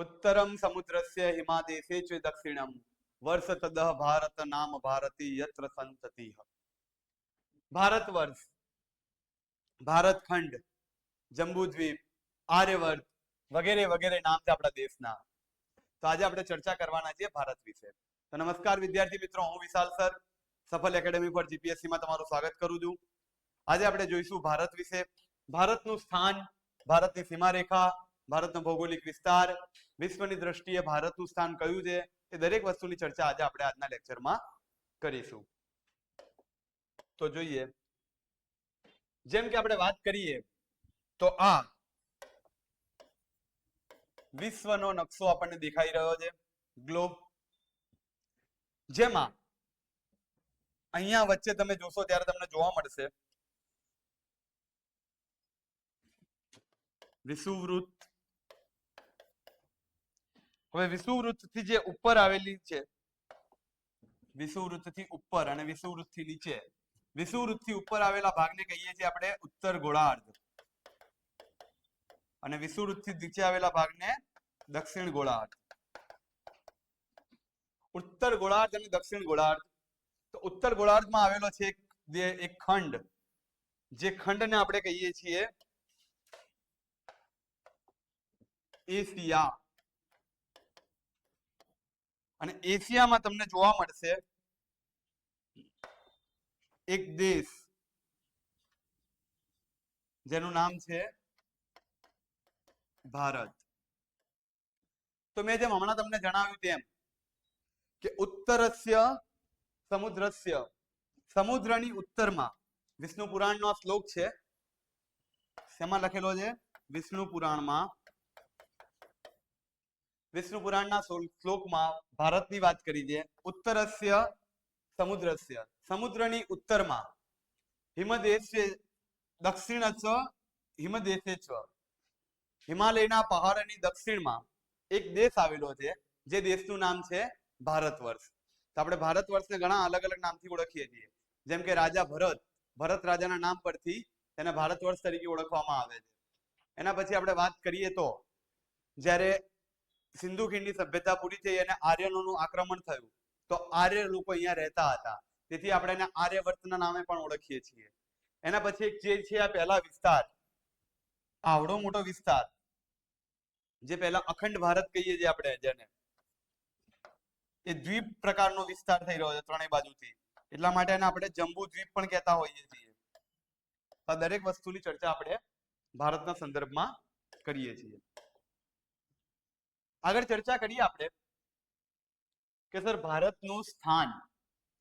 ઉત્તરમ સમુદ્રસ્ય હિમાદેશે ચ દક્ષિણમ વર્ષ તદહ ભારત નામ ભારતી યત્ર સંતતિ ભારત વર્ષ ભારત જંબુદ્વીપ આર્યવર્ત વગેરે વગેરે નામ છે આપણા દેશના તો આજે આપણે ચર્ચા કરવાના છીએ ભારત વિશે તો નમસ્કાર વિદ્યાર્થી મિત્રો હું વિશાલ સર સફલ એકેડેમી પર જીપીએસસી માં તમારું સ્વાગત કરું છું આજે આપણે જોઈશું ભારત વિશે ભારતનું સ્થાન ભારતની સીમારેખા ભારતનો ભૌગોલિક વિસ્તાર, વિશ્વની દ્રષ્ટિએ ભારતનું સ્થાન કયું છે, એ દરેક વસ્તુની ચર્ચા આજે આપણે આજના લેક્ચરમાં કરીશું. તો જોઈએ, જેમ કે આપણે વાત કરીએ, તો આ વિશ્વનો નકશો આપણને દેખાઈ રહ્યો છે, ગ્લોબ. જેમાં અહીંયા વચ્ચે તમે જોશો ત્યારે તમને જોવા મળશે. વિષુવવૃત્ત હવે વિષુવવૃત્તથી જે ઉપર આવેલી છે વિષુવવૃત્તથી ઉપર અને વિષુવવૃત્તથી નીચે વિષુવવૃત્તથી ઉપર આવેલા ભાગને કહીએ છીએ આપણે ઉત્તર ગોળાર્ધ. અને વિષુવવૃત્તથી નીચે આવેલા ભાગને દક્ષિણ ગોળાર્ધ. ઉત્તર ગોળાર્ધ અને દક્ષિણ ગોળાર્ધ. તો ઉત્તર ગોળાર્ધમાં આવેલો છે જે એક ખંડ. જે ખંડને આપણે કહીએ છીએ એશિયા અને એશિયામાં તમને જોવા મળશે એક દેશ જેનું નામ છે ભારત. તો મેં જેમ હમણાં તમને જણાવ્યું તેમ કે ઉત્તરસ્ય સમુદ્રસ્ય, સમુદ્રની ઉત્તરમાં વિષ્ણુ પુરાણનો શ્લોક છે. શેમાં લખેલો છે? વિષ્ણુ પુરાણમાં. વિષ્ણુ પુરાણના શ્લોકમાં ભારતની વાત કરી દે ઉત્તરસ્ય, સમુદ્રસ્ય. સમુદ્રની ઉત્તરમાં હિમદેશ દક્ષિણ છ હિમદેશે છ. હિમાલયના પહાડની દક્ષિણમાં એક દેશ આવેલો છે, જે દેશનું નામ છે ભારત વર્ષ તો આપણે ભારત વર્ષને ઘણા અલગ અલગ નામથી ઓળખીએ છીએ. જેમ કે રાજા ભરત. ભરત રાજાના નામ પરથી તેને ભારત વર્ષ તરીકે ઓળખવામાં આવે છે. એના પછી આપણે વાત કરીએ તો, જ્યારે સિંધુ ખીણની સભ્યતા પૂરી થઈ અને આર્યનોનું આક્રમણ થયું. તો આર્ય લોકો અહીંયા રહેતા હતા. તેથી આપણે એને આર્યવર્તના નામે પણ ઓળખીએ છીએ. એના પછી એક જે છે આ પહેલા વિસ્તાર. આવડો મોટો વિસ્તાર. જે પહેલા અખંડ ભારત કહીએ છીએ આપણે જેને. એ દ્વીપ પ્રકારનો વિસ્તાર થઈ રહ્યો છે ત્રણેય બાજુથી. એટલા માટે એને આપણે જંબુ દ્વીપ પણ કહેતા હોઈએ છીએ. આ દરેક વસ્તુની ચર્ચા આપણે ભારતના સંદર્ભમાં કરીએ છીએ. આગળ ચર્ચા કરીએ આપણે કે સર ભારતનું સ્થાન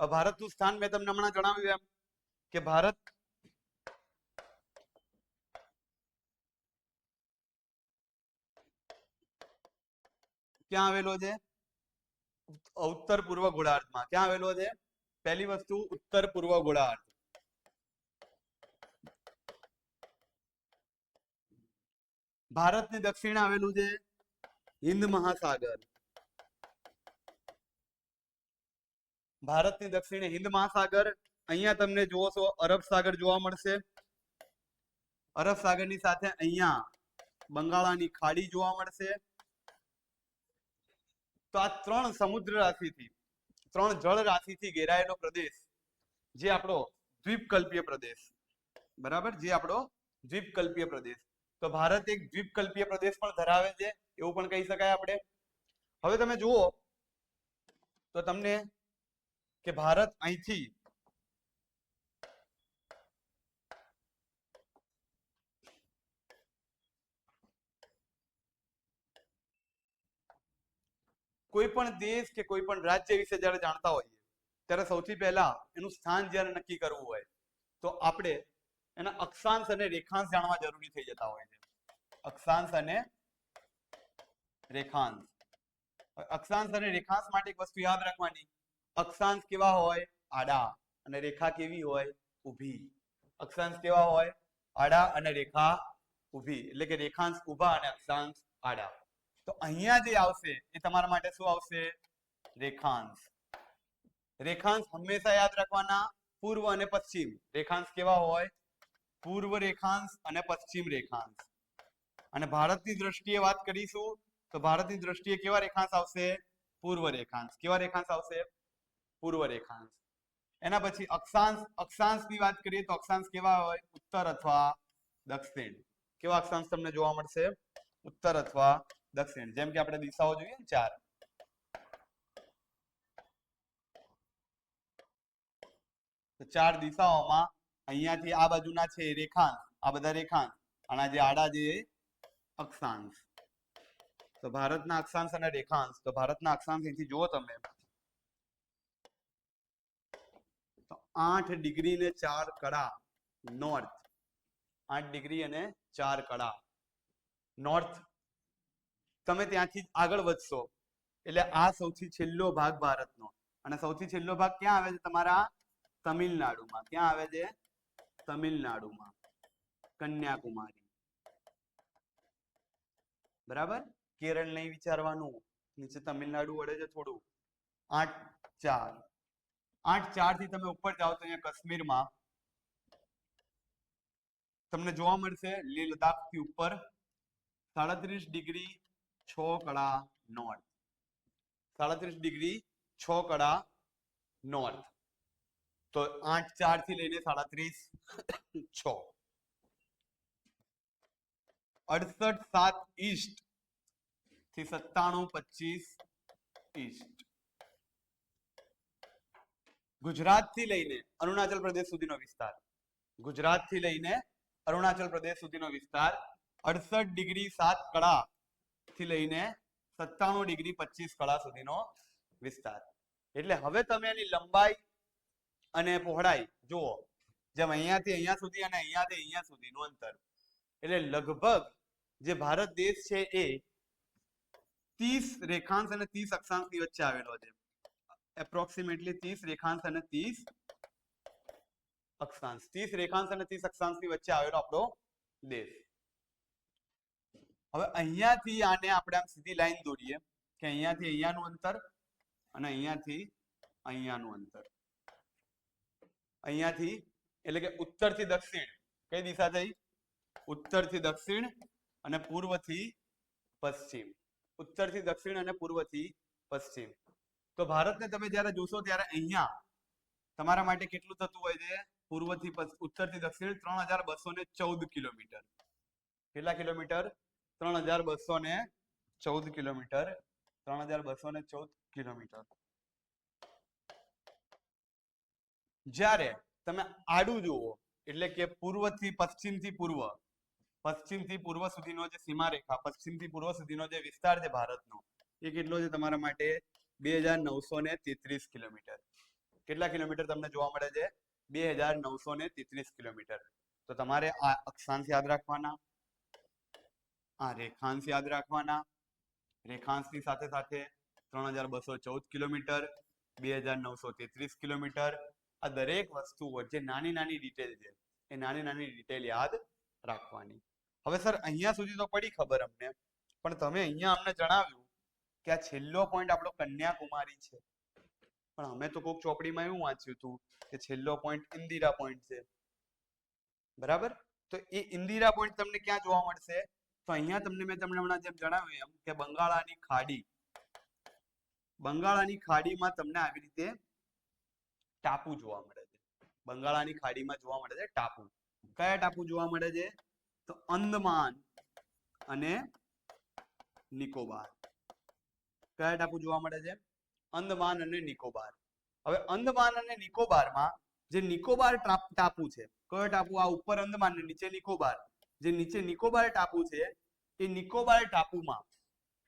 ભારતનું સ્થાન મેં તમને હમણાં જણાવ્યું એમ કે ભારત ક્યાં આવેલો છે? ઉત્તર પૂર્વ ગોળાર્ધમાં. ક્યાં આવેલો છે? પહેલી વસ્તુ ઉત્તર પૂર્વ ગોળાર્ધ. ભારતની દક્ષિણે આવેલું છે હિન્દ મહાસાગર. ભારતની દક્ષિણે હિન્દ મહાસાગર. અહીંયા તમને જુઓ છો, અરબ સાગર જોવા મળશે. અરબ સાગરની સાથે અહીંયા બંગાળાની ખાડી જોવા મળશે. તો આ ત્રણ સમુદ્ર રાશિથી, ત્રણ જળ રાશિથી ઘેરાયેલો પ્રદેશ, જે આપણો દ્વીપકલ્પીય પ્રદેશ. બરાબર? જે આપણો દ્વીપકલ્પીય પ્રદેશ. તો ભારત એક દ્વીપકલ્પીય પ્રદેશ પણ ધરાવે છે, એવું પણ કહી શકાય આપણે. હવે તમે જુઓ, તો તમને કે ભારત અહીંથી કોઈ પણ દેશ કે કોઈ પણ રાજ્ય વિશે જ્યારે જાણતા હોઈએ, ત્યારે સૌથી પહેલા એનું સ્થાન જ્યારે નક્કી કરવું હોય, તો આપણે એના અક્ષાંશ અને રેખાંશ જાણવા જરૂરી થઈ જતા હોય છે. અક્ષાંશ અને રેખાંશ. અક્ષાંશ અને રેખાંશ માટે એક વસ્તુ યાદ રાખવાની. અક્ષાંશ કેવા હોય? આડા. અને રેખા કેવી હોય? ઊભી. અક્ષાંશ કેવા હોય? આડા અને રેખા ઊભી. એટલે કે રેખાંશ ઊભા અને અક્ષાંશ આડા. તો અહીંયા જે આવશે, એ તમારા માટે શું આવશે? રેખાંશ. રેખાંશ હંમેશા યાદ રાખવાના પૂર્વ અને પશ્ચિમ. રેખાંશ કેવા હોય? પૂર્વ રેખાંશ અને પશ્ચિમ રેખાંશ. અને ભારતની દ્રષ્ટિએ વાત કરીશું, તો ભારતની દ્રષ્ટિએ કેવા રેખાંશ આવશે? પૂર્વ રેખાંશ. કેવા રેખાંશ આવશે? પૂર્વ રેખાંશ. એના પછી અક્ષાંશ, અક્ષાંશની વાત કરીએ તો અક્ષાંશ કેવા હોય? ઉત્તર અથવા દક્ષિણ. કેવા અક્ષાંશ તમને જોવા મળશે? ઉત્તર અથવા દક્ષિણ. જેમ કે આપણે દિશાઓ જોઈએ ને, ચાર. તો ચાર દિશાઓમાં અહીંયાથી આ બાજુના છે રેખાંશ, આ બધા રેખાંશ. અને જે આડા જે અક્ષાંશ. તો ભારતના અક્ષાંશ અને રેખાંશ. તો ભારતના અક્ષાંશ અહીંથી જુઓ તમે. આઠ ડિગ્રી ને ચાર કડા નોર્થ. આઠ ડિગ્રી અને ચાર કડા નોર્થ. તમે ત્યાંથી આગળ વધશો. એટલે આ સૌથી છેલ્લો ભાગ ભારતનો. અને સૌથી છેલ્લો ભાગ ક્યાં આવે છે? તમારા તમિલનાડુમાં. ક્યાં આવે છે? તમિલનાડુમાં. કન્યાકુમારી. બરાબર? કેરળ નહીં વિચારવાનું. નીચે તમિલનાડુ વળે છે થોડું. આઠ ચાર. આઠ ચારથી તમે ઉપર જાઓ તો અહીંયા કાશ્મીરમાં તમને જોવા મળશે લેહ લદ્દાખથી ઉપર સાડત્રીસ ડિગ્રી છ કડા નોર્થ. સાડત્રીસ ડિગ્રી છ કડા નોર્થ. તો આઠ ચારથી લઈને સાડત્રીસ છ. અડસઠ સાત ઈસ્ટથી સત્તાણું પચીસ ઈસ્ટ. ગુજરાતથી લઈને અરુણાચલ પ્રદેશ સુધીનો વિસ્તાર. ગુજરાતથી લઈને અરુણાચલ પ્રદેશ સુધીનો વિસ્તાર અડસઠ ડિગ્રી સાત કળા થી લઈને સત્તાણું ડિગ્રી પચીસ કળા સુધીનો વિસ્તાર. એટલે હવે તમે એની લંબાઈ અને પહોળાઈ, જુઓ, જેમ અહીંયાથી અહીંયા સુધી અને અહીંયાથી અહીંયા સુધીનું અંતર. એટલે લગભગ જે ભારત દેશ છે એ ત્રીસ રેખાંશ અને ત્રીસ અક્ષાંશની વચ્ચે આવેલો છે. એપ્રોક્સિમેટલી ત્રીસ રેખાંશ અને ત્રીસ અક્ષાંશ. ત્રીસ રેખાંશ અને ત્રીસ અક્ષાંશની વચ્ચે આવેલો આપણો દેશ. હવે અહીંયાથી આને આપણે આમ સીધી લાઈન દોરીએ કે અહીંયાથી અહીંયાનું અંતર અને અહીંયાથી અહીંયાનું અંતર. અહીંયાથી, એટલે કે ઉત્તરથી દક્ષિણ. કઈ દિશા થઈ? ઉત્તરથી દક્ષિણ અને પૂર્વથી પશ્ચિમ. ઉત્તરથી દક્ષિણ અને પૂર્વથી પશ્ચિમ. તો ભારતને તમે જ્યારે જોશો ત્યારે અહીંયા તમારા માટે કેટલું થતું હોય છે? પશ્ચ- ઉત્તરથી દક્ષિણ ત્રણ હજાર બસો ને ચૌદ કિલોમીટર. કેટલા કિલોમીટર? ત્રણ હજાર બસો ને ચૌદ કિલોમીટર. ત્રણ હજાર બસો ને ચૌદ કિલોમીટર. જ્યારે તમે આડું જુઓ, એટલે કે પૂર્વથી પશ્ચિમથી પૂર્વ પશ્ચિમથી પૂર્વ સુધીનો જે સીમારેખા, પશ્ચિમથી પૂર્વ સુધીનો જે વિસ્તાર છે ભારતનો, એ કેટલો છે તમારા માટે? બે હજાર નવસો ને તેત્રીસ કિલોમીટર. કેટલા કિલોમીટર તમને જોવા મળે છે? બે હજાર નવસો ને તેત્રીસ કિલોમીટર. તો તમારે આ અક્ષાંશ યાદ રાખવાના, આ રેખાંશ યાદ રાખવાના. રેખાંશની સાથે સાથે ત્રણ હજાર બસો ચૌદ કિલોમીટર, બે હજાર નવસો તેત્રીસ કિલોમીટર આ દરેક વસ્તુઓ જે નાની નાની ડિટેલ છે, એ નાની નાની ડિટેલ યાદ રાખવાની. હવે સર, અહીંયા સુધી તો પડી ખબર અમને, પણ તમે અહીંયા અમને જણાવ્યું કે આ છેલ્લો પોઈન્ટ આપણો કન્યાકુમારી છે. પણ અમે તો કોક ચોપડીમાં એવું વાંચ્યું હતું કે છેલ્લો પોઈન્ટ ઇન્દિરા પોઈન્ટ છે. બરાબર? તો એ ઇન્દિરા પોઈન્ટ તમને ક્યાં જોવા મળશે? તો અહીંયા તમને મેં તમને હમણાં જેમ જણાવ્યું એમ કે બંગાળાની ખાડી, બંગાળાની ખાડીમાં તમને આવી રીતે ટાપુ જોવા મળે છે. બંગાળાની ખાડીમાં જોવા મળે છે ટાપુ. કયા ટાપુ જોવા મળે છે? તો અંદમાન અને નિકોબાર. કયા ટાપુ જોવા મળે છે? અંદમાન અને નિકોબાર. હવે અંદમાન અને નિકોબારમાં જે નિકોબાર ટાપુ છે, કયો ટાપુ? આ ઉપર અંદમાન ને નીચે નિકોબાર. જે નીચે નિકોબાર ટાપુ છે, એ નિકોબાર ટાપુમાં,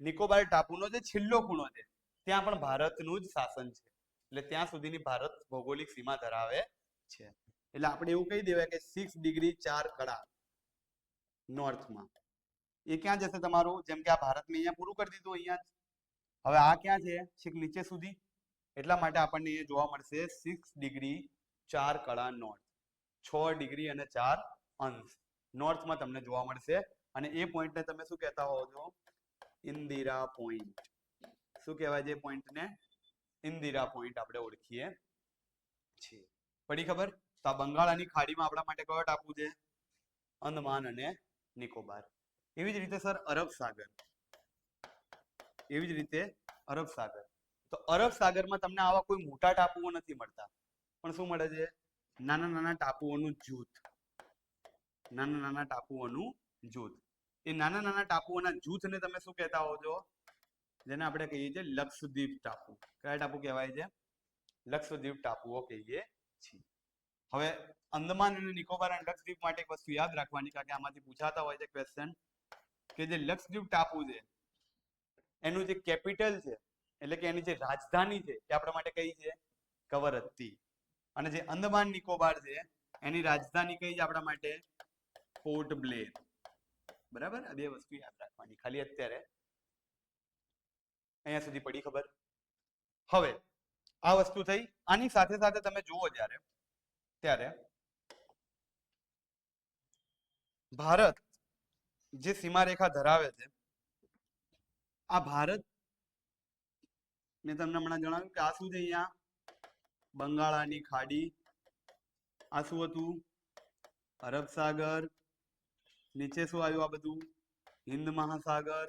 નિકોબાર ટાપુનો જે છેલ્લો ખૂણો છે, ત્યાં પણ ભારતનું જ શાસન છે. એટલે ત્યાં સુધીની ભારત ભૌગોલિક સીમા ધરાવે છે. એટલે આપણે એવું કહી દેવાય કે સિક્સ ડિગ્રી ચાર કડા નોર્થમાં એ ક્યાં જશે તમારું? જેમ કે આ ભારતને અહીંયા પૂરું કરી દીધું અહીંયા. હવે આ ક્યાં છે? છેક નીચે સુધી. એટલા માટે આપણને અહીંયા જોવા મળશે સિક્સ ડિગ્રી ચાર કળા નોર્થ છ ડિગ્રી અને ચાર અંશ. નોર્થમાં તમને જોવા મળશે. અને એ પોઈન્ટને તમે શું કહેતા હોવ છો? ઇન્દિરા પોઈન્ટ શું કહેવાય છે પોઈન્ટને ઇન્દિરા પોઈન્ટ આપણે ઓળખીએ. છીએ પડી ખબર? તો આ બંગાળાની ખાડીમાં આપણા માટે કયો ટાપુ છે? અંદમાન અને નિકોબાર. એવી જ રીતે સર અરબ સાગર. એવી જ રીતે અરબ સાગર. તો અરબ સાગરમાં તમને આવા કોઈ મોટા ટાપુઓ નથી મળતા. પણ શું મળે છે? નાના નાના ટાપુઓનું જૂથ. નાના નાના ટાપુઓનું જૂથ. એ નાના નાના ટાપુઓના જૂથને તમે શું કહેતા હો છો? જેને આપણે કહીએ છીએ લક્ષદ્વીપ ટાપુ. કયા ટાપુ કહેવાય છે? લક્ષદ્વીપ ટાપુઓ કહીએ છીએ. હવે અંદમાન અને નિકોબાર અને લક્ષદ્વીપ માટે એક વસ્તુ યાદ રાખવાની, કારણ કે આમાંથી પૂછાતા હોય છે ક્વેશ્ચન કે જે લક્ષદ્વીપ ટાપુ છે, એનું જે કેપિટલ છે, એટલે કે એની જે રાજધાની છે, એ આપણા માટે કઈ છે? કવરત્તી. અને જે અંદમાન નિકોબાર છે, એની રાજધાની કઈ છે આપણા માટે? Port Blair. બરાબર? આ બે વસ્તુ યાદ રાખવાની. ખાલી અત્યારે અહીંયા સુધી પડી ખબર? હવે, આ વસ્તુ થઈ. આની સાથે સાથે તમે જુઓ જ્યારે, ત્યારે ભારત જે સીમારેખા ધરાવે છે, આ ભારત, મેં તમને હમણાં જણાવ્યું કે આ શું છે અહીંયા? બંગાળાની ખાડી. આ શું હતું? અરબ સાગર. નીચે શું આવ્યું આ બધું? હિન્દ મહાસાગર.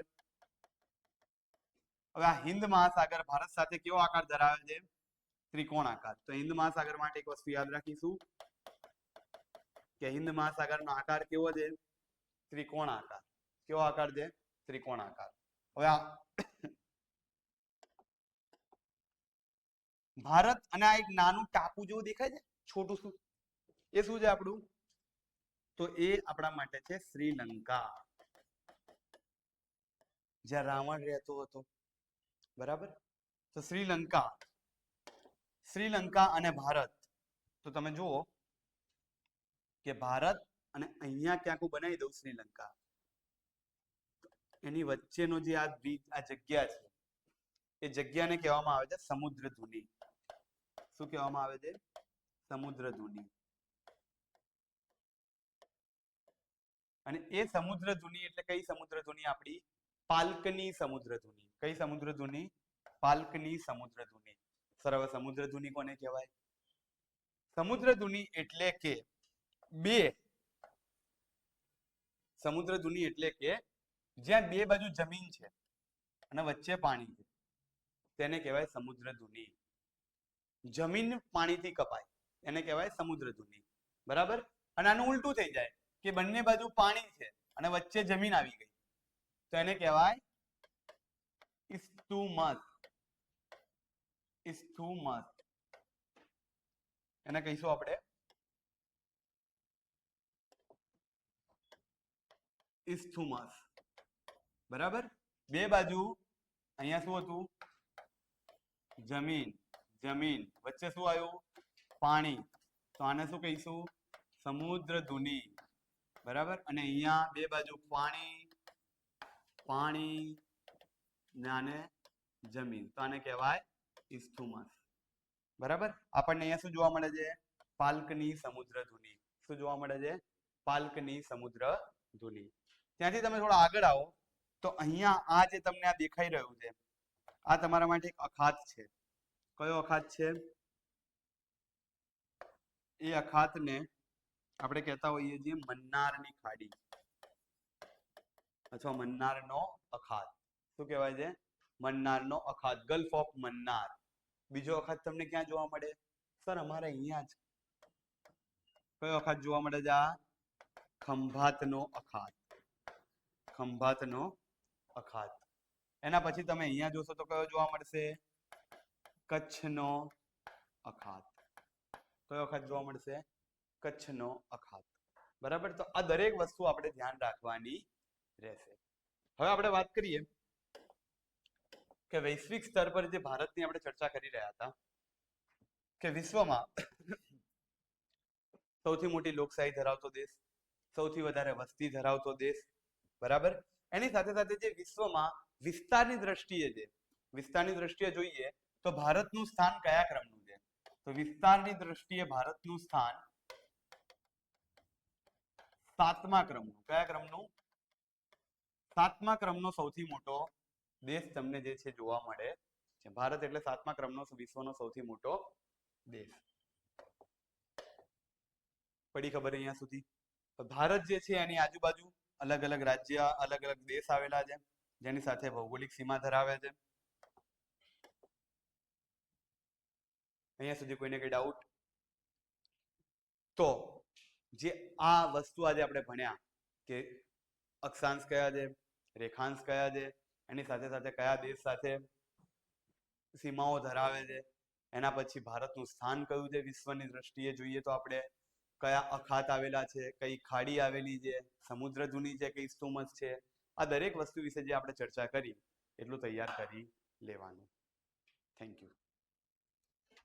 હવે આ હિન્દ મહાસાગર ભારત સાથે કેવો આકાર ધરાવે છે? ત્રિકોણ આકાર. તો હિન્દ મહાસાગર માટે એક વસ્તુ યાદ રાખીશું કે હિન્દ મહાસાગરનો આકાર કેવો છે? ત્રિકોણ આકાર. કેવો આકાર છે? ત્રિકોણ આકાર. હવે આ ભારત અને આ એક નાનું ટાપુ જેવું દેખાય છે? છોટું શું? એ શું છે આપણું? તો એ આપણા માટે છે શ્રીલંકા. જ્યાં રાવણ રહેતો હતો. બરાબર? તો શ્રીલંકા. શ્રીલંકા અને ભારત. તો તમે જુઓ કે ભારત અને અહીંયા ક્યાંક હું બનાવી દઉં શ્રીલંકા. એની વચ્ચેનો જે આ દ્વીપ આ જગ્યા છે, એ જગ્યાને કહેવામાં આવે છે સમુદ્ર ધુની શું કહેવામાં આવે છે? સમુદ્ર ધુની અને એ સમુદ્ર ધુની એટલે કઈ સમુદ્ર ધુની આપણી? પાલ્કની સમુદ્ર કઈ સમુદ્ર પાલ્કની સમુદ્ર ધુની સર કોને કહેવાય? સમુદ્ર એટલે કે બે. સમુદ્ર એટલે કે જ્યાં બે બાજુ જમીન છે અને વચ્ચે પાણી છે. તેને કહેવાય સમુદ્ર ધુની જમીન પાણીથી કપાય. એને કહેવાય સમુદ્ર ધુની બરાબર? અને આનું ઉલટું થઈ જાય કે બંને બાજુ પાણી છે અને વચ્ચે જમીન આવી ગઈ. તો એને કહેવાય ઇસ્તુમત ઇસ્તુમત એને કહીશું આપણે? ઇસ્થુમસ બરાબર? બે બાજુ અહીંયા શું હતું? જમીન. જમીન. વચ્ચે શું આવ્યું? પાણી. તો આને શું કહીશું? સમુદ્ર ધુની બરાબર? અને અહીંયા બે બાજુ પાણી પાણી અને જમીન. તો આને કહેવાય ઇસ્થુમસ બરાબર? આપણને અહીંયા શું જોવા મળે છે? પાલ્કની સમુદ્ર ધુની. શું જોવા મળે છે? પાલ્કની સમુદ્ર ધુની. ત્યાંથી તમે થોડા આગળ આવો. તો અહીંયા આ જે તમને આ દેખાઈ રહ્યું છે, આ તમારા માટે એક અખાત છે. કયો અખાત છે? એ અખાતને આપણે કહેતા હોઈએ છીએ મન્નારની ખાડી. અથવા મન્નારનો અખાત. શું કહેવાય છે? મન્નારનો અખાત. ગલ્ફ ઓફ મન્નાર બીજો અખાત તમને ક્યાં જોવા મળે? સર, અમારે અહીંયા જ. કયો અખાત જોવા મળે છે આ? ખંભાતનો અખાત. ખંભાતનો અખાત. એના પછી તમે અહીંયા જોશો તો કયો જોવા મળશે? કચ્છનો અખાત. કયો અખાત જોવા મળશે? કચ્છનો અખાત. બરાબર? તો આ દરેક વસ્તુ આપણે ધ્યાન રાખવાની રહેશે. હવે આપણે વાત કરીએ કે વૈશ્વિક સ્તર પર જે ભારતની આપણે ચર્ચા કરી રહ્યા હતા કે વિશ્વમાં સૌથી મોટી લોકશાહી ધરાવતો દેશ, સૌથી વધારે વસ્તી ધરાવતો દેશ, બરાબર? એની સાથે સાથે જે વિશ્વમાં વિસ્તારની દ્રષ્ટિએ છે વિસ્તારની દ્રષ્ટિએ જોઈએ તો ભારતનું સ્થાન કયા ક્રમનું છે? તો વિસ્તારની દ્રષ્ટિએ ભારતનું સ્થાન સાતમા ક્રમનું. કયા ક્રમનું? સાતમા ક્રમનો સૌથી મોટો દેશ તમને જે છે જોવા મળે છે. ભારત એટલે સાતમા ક્રમનો વિશ્વનો સૌથી મોટો દેશ. પડી ખબર અહીંયા સુધી? ભારત જે છે એની આજુબાજુ અલગ અલગ રાજ્ય, અલગ અલગ દેશ આવેલા છે. જેની સાથે ભૌગોલિક સીમા ધરાવે છે. અહીંયા સુધી કોઈને કઈ ડાઉટ તો જે આ વસ્તુ આજે આપણે ભણ્યા કે અક્ષાંશ કયા છે? રેખાંશ કયા છે, એની સાથે સાથે કયા દેશ સાથે સીમાઓ ધરાવે છે, એના પછી ભારતનું સ્થાન કયું છે, વિશ્વની દ્રષ્ટિએ જોઈએ તો આપણે કયા અખાત આવેલા છે, કઈ ખાડી આવેલી છે, સમુદ્ર ધુની છે કઈ સ્તુમસ છે, આ દરેક વસ્તુ વિશે જે આપણે ચર્ચા કરી, એટલું તૈયાર કરી લેવાનું. Thank you